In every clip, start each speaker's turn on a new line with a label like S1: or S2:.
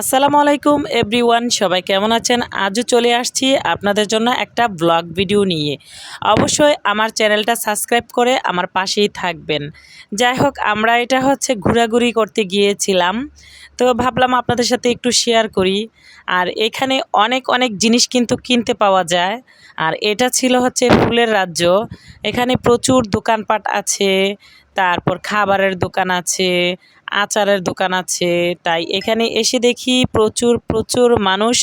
S1: আসসালামু আলাইকুম এভরিওয়ান, সবাই কেমন আছেন? আজও চলে আসছি আপনাদের জন্য একটা ব্লগ ভিডিও নিয়ে। অবশ্যই আমার চ্যানেলটা সাবস্ক্রাইব করে আমার পাশেই থাকবেন। যাই হোক, আমরা এটা হচ্ছে ঘোরাঘুরি করতে গিয়েছিলাম। তো ভাবলাম আপনাদের সাথে একটু শেয়ার করি। আর এখানে অনেক অনেক জিনিস কিন্তু কিনতে পাওয়া যায়। আর এটা ছিল হচ্ছে ফুলের রাজ্য। এখানে প্রচুর দোকানপাট আছে। তারপর খাবারের দোকান আছে, আচারের দোকান আছে। তাই এখানে এসে দেখি প্রচুর প্রচুর মানুষ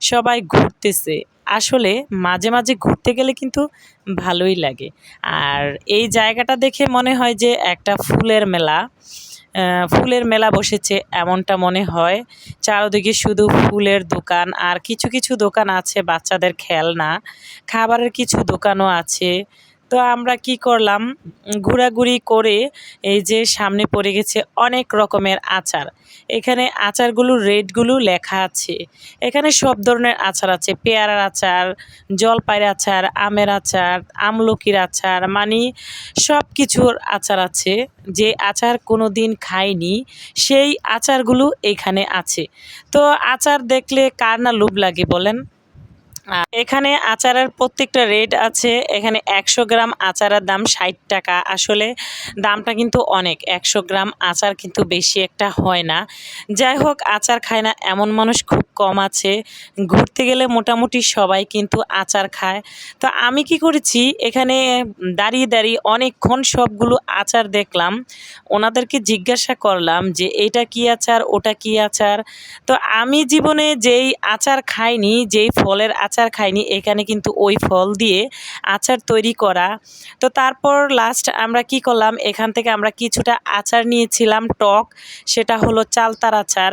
S1: সবাই ঘুরতেছে। আসলে মাঝে মাঝে ঘুরতে গেলে কিন্তু ভালোই লাগে। আর এই জায়গাটা দেখে মনে হয় যে একটা ফুলের মেলা। ফুলের মেলা বসেছে এমনটা মনে হয়। চারদিকে শুধু ফুলের দোকান আর কিছু কিছু দোকান আছে বাচ্চাদের খেলনা। খাবারের কিছু দোকানও আছে। তো আমরা কি করলাম? ঘোরাঘুরি করে এই যে সামনে পড়ে গেছে অনেক রকমের আচার। এখানে আচারগুলো, রেটগুলো লেখা আছে। এখানে সব ধরনের আচার আছে। পেয়ারার আচার, জলপাইয়ের আচার, আমের আচার, আমলকির আচার মানে সব কিছুর আচার আছে। যে আচার কোনো দিন খাইনি, সেই আচারগুলো এখানে আছে। তো আচার দেখলে কার না লোভ লাগে বলেন? এখানে আচারের প্রত্যেকটা রেট আছে, এখানে একশো গ্রাম আচারের দাম ষাট টাকা। আসলে দামটা কিন্তু অনেক, একশো গ্রাম আচার কিন্তু বেশি একটা হয় না। যাই হোক, আচার খায় না এমন মানুষ খুব কম আছে। ঘুরতে গেলে মোটামুটি সবাই কিন্তু আচার খায়। তো আমি কি করেছি, এখানে দাঁড়িয়ে দাঁড়িয়ে অনেকক্ষণ সবগুলো আচার দেখলাম। ওনাদেরকে জিজ্ঞাসা করলাম যে, এটা কি আচার? ওটা কি আচার? তো আমি জীবনে যেই আচার খাইনি, যেই ফলের আচার খাইনি, এখানে কিন্তু ওই ফল দিয়ে আচার তৈরি করা। তো তারপর লাস্ট আমরা কি করলাম, এখান থেকে আমরা কিছুটা আচার নিয়েছিলাম, টক, সেটা হলো চালতার আচার।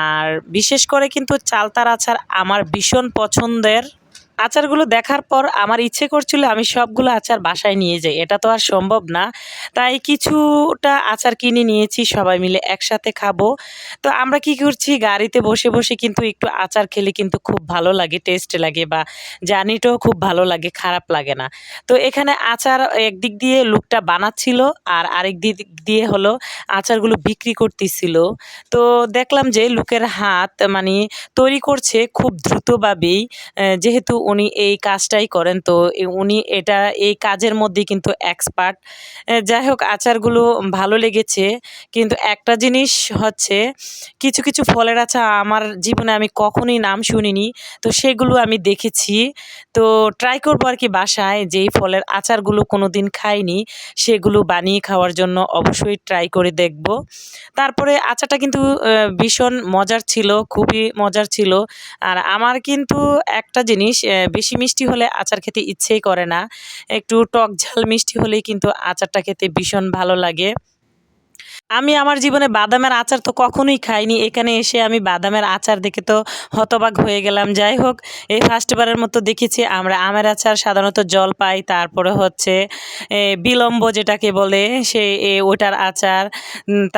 S1: আর বিশেষ করে কিন্তু চালতার আচার আমার ভীষণ পছন্দের। আচারগুলো দেখার পর আমার ইচ্ছে করছিল আমি সবগুলো আচার বাসায় নিয়ে যাই। এটা তো আর সম্ভব না। তাই কিছুটা আচার কিনে নিয়েছি, সবাই মিলে একসাথে খাব। তো আমরা কি করছি, গাড়িতে বসে বসে কিন্তু একটু আচার খেলে কিন্তু খুব ভালো লাগে, টেস্ট লাগে বা জার্নিটাও খুব ভালো লাগে, খারাপ লাগে না। তো এখানে আচার একদিক দিয়ে লুকটা বানাচ্ছিল আর আরেক দিক দিয়ে হলো আচারগুলো বিক্রি করতেছিল। তো দেখলাম যে লোকের হাত মানে তৈরি করছে খুব দ্রুতভাবেই যেহেতু উনি এই কাজটাই করেন। তো উনি এটা এই কাজের মধ্যেই কিন্তু এক্সপার্ট যাই হোক, আচারগুলো ভালো লেগেছে। কিন্তু একটা জিনিস হচ্ছে, কিছু কিছু ফলের আচার আমার জীবনে আমি কখনোই নাম শুনিনি। তো সেগুলো আমি দেখেছি। তো ট্রাই করব আর কি বাসায় যেই ফলের আচারগুলো কোনো দিন খাইনি। সেগুলো বানিয়ে খাওয়ার জন্য অবশ্যই ট্রাই করে দেখব। তারপরে আচারটা কিন্তু ভীষণ মজার ছিল, খুবই মজার ছিল। আর আমার কিন্তু একটা জিনিস বেশি মিষ্টি হলে আচার খেতে ইচ্ছেই করে না। একটু টক ঝাল মিষ্টি হলেই কিন্তু আচারটা খেতে ভীষণ ভালো লাগে। আমি আমার জীবনে বাদামের আচার তো কখনোই খাইনি। এখানে এসে আমি বাদামের আচার দেখে তো হতবাক হয়ে গেলাম। যাই হোক, এই ফার্স্টবারের মতো দেখেছি আমরা আমের আচার, সাধারণত জল পাই, তারপরে হচ্ছে বিলম্ব যেটাকে বলে, সে ওটার আচার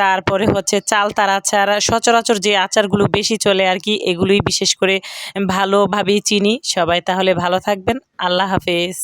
S1: তারপরে হচ্ছে চালতার আচার, সচরাচর যে আচারগুলো বেশি চলে আর কি, এগুলোই বিশেষ করে ভালোভাবেই চিনি। সবাই তাহলে ভালো থাকবেন। আল্লাহ হাফেজ।